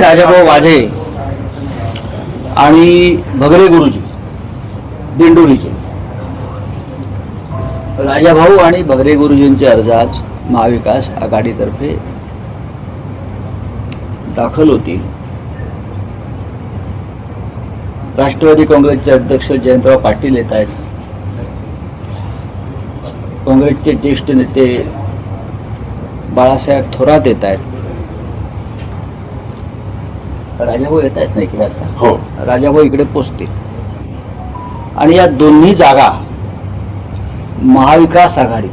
राजाभाऊ वाझे आणि भगरे गुरुजी दिंडोरीचे. राजाभाऊ आणि भगरे गुरुजींचे अर्ज आज महाविकास आघाडीतर्फे दाखल होतील. राष्ट्रवादी काँग्रेसचे अध्यक्ष जयंतराव पाटील येत आहेत. काँग्रेसचे ज्येष्ठ नेते बाळासाहेब थोरात येत आहेत. राजाभाऊ येत आहेत ना इकडे आता. हो. राजाभाऊ इकडे पोचतील. आणि या दोन्ही जागा महाविकास आघाडी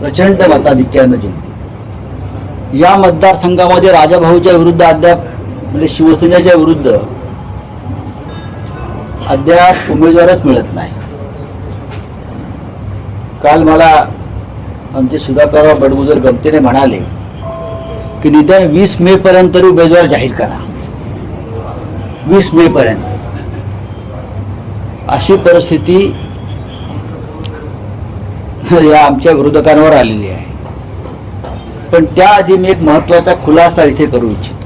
प्रचंड मताधिक्यानं जिंकली या मतदारसंघामध्ये राजाभाऊच्या विरुद्ध अद्याप म्हणजे शिवसेनेच्या विरुद्ध अद्याप उमेदवारच मिळत नाही. काल मला आमचे सुधाकरराव बडगुजर गमतीने म्हणाले की निदान वीस मे पर्यंत तरी उमेदवार जाहीर करा. वीस मे पर्यंत. अशी परिस्थिती या आमच्या विरोधकांवर आलेली आहे. पण त्याआधी मी एक महत्त्वाचा खुलासा इथे करू इच्छितो.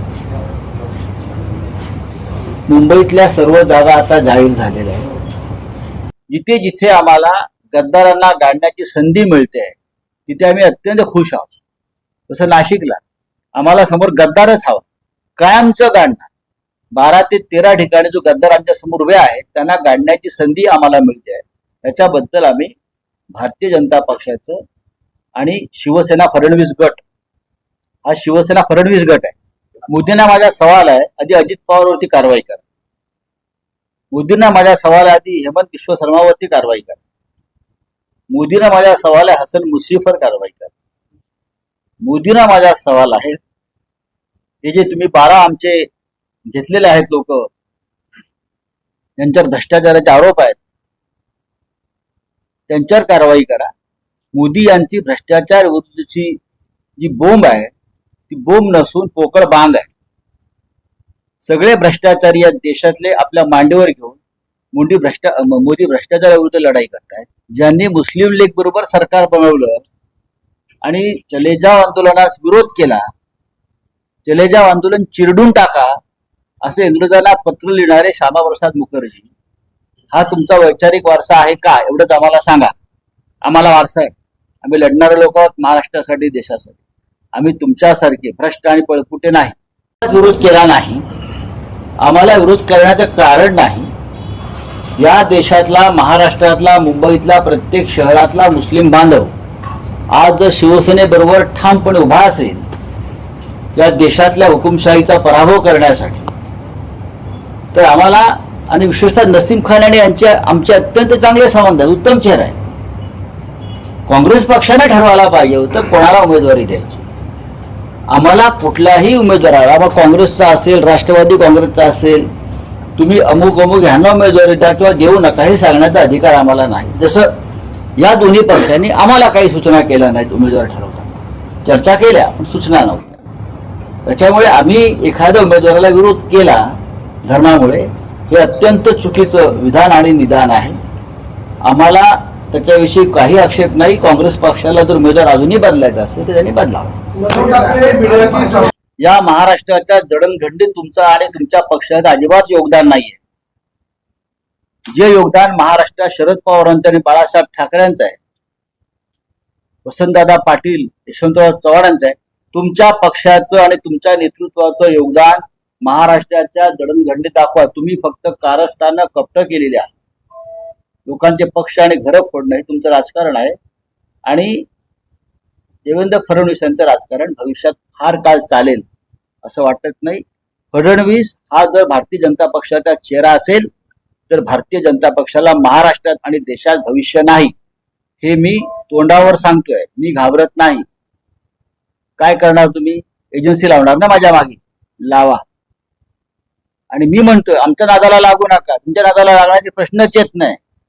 मुंबईतल्या सर्व जागा आता जाहीर झालेल्या आहेत. जिथे जिथे आम्हाला गद्दारांना गाडण्याची संधी मिळते तिथे आम्ही अत्यंत खुश आहोत. जसं नाशिकला आम्हाला समोर गद्दारच हवा. कायमचं गाडणार बारा ते तेरा ठिकाणी जो गद्दार आमच्यासमोर उभे आहेत त्यांना गाडण्याची संधी आम्हाला मिळते आहे. त्याच्याबद्दल आम्ही भारतीय जनता पक्षाचं आणि शिवसेना फडणवीस गट हा शिवसेना फडणवीस गट आहे. मोदींना माझा सवाल आहे आधी अजित पवारवरती कारवाई करा. मोदींना माझा सवाल आहे आधी हेमंत विश्व शर्मावरती कारवाई करा. मोदींना माझा सवाल आहे हसन मुसीफर कारवाई करा. मोदींना माझा सवाल आहे हे जे तुम्ही बारा आमचे घेतलेले आहेत लोक यांच्यावर भ्रष्टाचाराचे आरोप आहेत त्यांच्यावर कारवाई करा. मोदी यांची भ्रष्टाचार विरुद्धची जी बोंब आहे ती बोंब नसून पोकळ बांग आहे. सगळे भ्रष्टाचारी या देशातले आपल्या मांडीवर घेऊन मोदी भ्रष्टा मोदी भ्रष्टाचाराविरुद्ध लढाई करतायत. ज्यांनी मुस्लिम लीग बरोबर सरकार बनवलं आणि चलेजाव आंदोलनास विरोध केला चले जाव आंदोलन चिरडून टाका असे इंग्रजांना पत्र लिहिणारे श्यामाप्रसाद मुखर्जी. हा तुमचा वैचारिक वारसा आहे का? एवढंच आम्हाला सांगा. आम्हाला वारसा आहे. आम्ही लढणारे लोक आहोत महाराष्ट्रासाठी देशासाठी. आम्ही तुमच्यासारखे भ्रष्ट आणि पळपुटे नाही. विरोध केला नाही. आम्हाला विरोध करण्याचं कारण नाही. या देशातला महाराष्ट्रातला मुंबईतला प्रत्येक शहरातला मुस्लिम बांधव आज जर शिवसेनेबरोबर ठामपणे उभा असेल या देशातल्या हुकुमशाहीचा पराभव करण्यासाठी. तर आम्हाला आणि विशेषतः नसीम खान आणि यांचे आमचे अत्यंत चांगले संबंध आहेत उत्तम चेहरा आहे. काँग्रेस पक्षाने ठरवायला पाहिजे होतं कोणाला उमेदवारी द्यायची. आम्हाला कुठल्याही उमेदवाराला मग काँग्रेसचा असेल राष्ट्रवादी काँग्रेसचा असेल तुम्ही अमुक अमुक ह्यांना उमेदवारी द्या किंवा देऊ नका हे सांगण्याचा अधिकार आम्हाला नाही. जसं या दोन्ही पक्षांनी आम्हाला काही सूचना केल्या नाहीत उमेदवार ठरवताना. चर्चा केल्या पण सूचना नव्हत्या. त्याच्यामुळे आम्ही एखाद्या उमेदवाराला विरोध केला धर्मामुळे हे अत्यंत चुकीचं विधान आणि निदान आहे. आम्हाला त्याच्याविषयी काही आक्षेप नाही. काँग्रेस पक्षाला जर उमेदवार अजूनही बदलायचा असेल तर त्यांनी बदलावा. या महाराष्ट्राच्या जडणघडणीत तुमचं आणि तुमच्या पक्षाचं अजिबात योगदान नाहीये. जे योगदान महाराष्ट्रात शरद पवारांचं आणि बाळासाहेब ठाकरेंचं आहे वसंतदादा पाटील यशवंतराव चव्हाणांचं आहे तुमच्या पक्षाचं आणि तुमच्या नेतृत्वाचं योगदान महाराष्ट्राच्या जडणघडणीत दाखवा. तुम्ही फक्त कारस्थानं कपट केलेली आहे लोकांचे पक्ष आणि घरं फोडणं हे तुमचं राजकारण आहे. आणि देवेंद्र फडणवीस यांचं राजकारण भविष्यात फार काळ चालेल असं वाटत नाही. फडणवीस हा जर भारतीय जनता पक्षाचा चेहरा असेल तर भारतीय जनता पक्षाला महाराष्ट्रात आणि देशात भविष्य नाही. हे मी तोंडावर सांगतोय. मी घाबरत नाही. काय करणार तुम्ही? एजन्सी लावणार ना माझ्या मागे. लावा. आणि मी म्हणतोय आमच्या नादाला लागू नका. तुमच्या नादाला लागण्याचे प्रश्नच येत नाही.